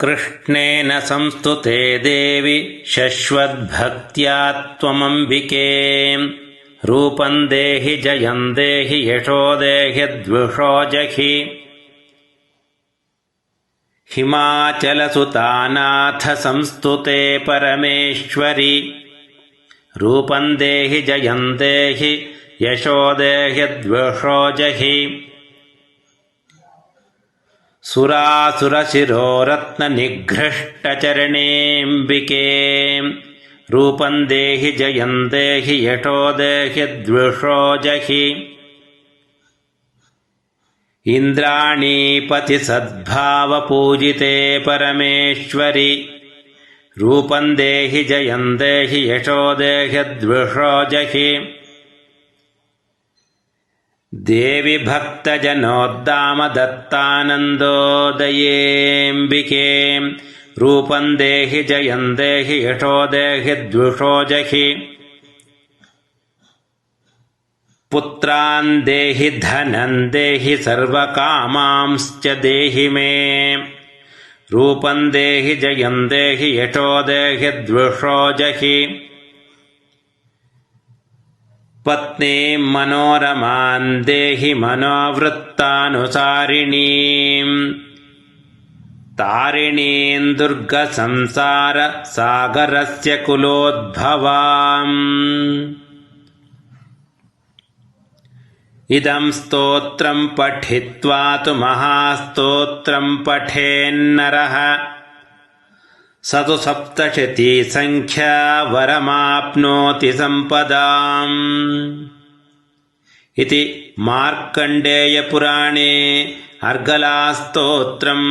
कृष्णेन संस्तुते देवि शश्वद्भक्त्या त्वमम्बिके। रूपं देहि जयं देहि यशो देहि द्विषो जहि। हिमाचलसुतानाथ संस्तुते परमेश्वरि। रूपं देहि जयं देहि यशो देहि द्विषो जहि सुरासुरशिरोरत्ननिघ्रष्टचरणेऽम्बिके रूपं देहि जयं देहि यशो देहि द्विषो जहि। इन्द्राणीपतिसद्भावपूजिते परमेश्वरि। रूपं देहि जयं देहि यशो देहि द्विषो जहि देवि भक्तजनोद्दामदत्तानन्दोदयेऽम्बिके रूपं देहि जयं देहि यशो देहि द्विषो जहि। पुत्रान् देहि धनं देहि सर्वकामांश्च देहि मे। रूपं देहि जयं देहि यशो देहि द्विषो जहि पत्नीं मनोरमां देहि मनोवृत्तानुसारिणीम्। तारिणीं दुर्गसंसारसागरस्य कुलोद्भवाम्। इदं स्तोत्रं पठित्वा तु महास्तोत्रं पठेन्नरः स तु सप्तशतीसङ्ख्या वरमाप्नोति सम्पदाम् इति मार्कण्डेयपुराणे अर्गलास्तोत्रम्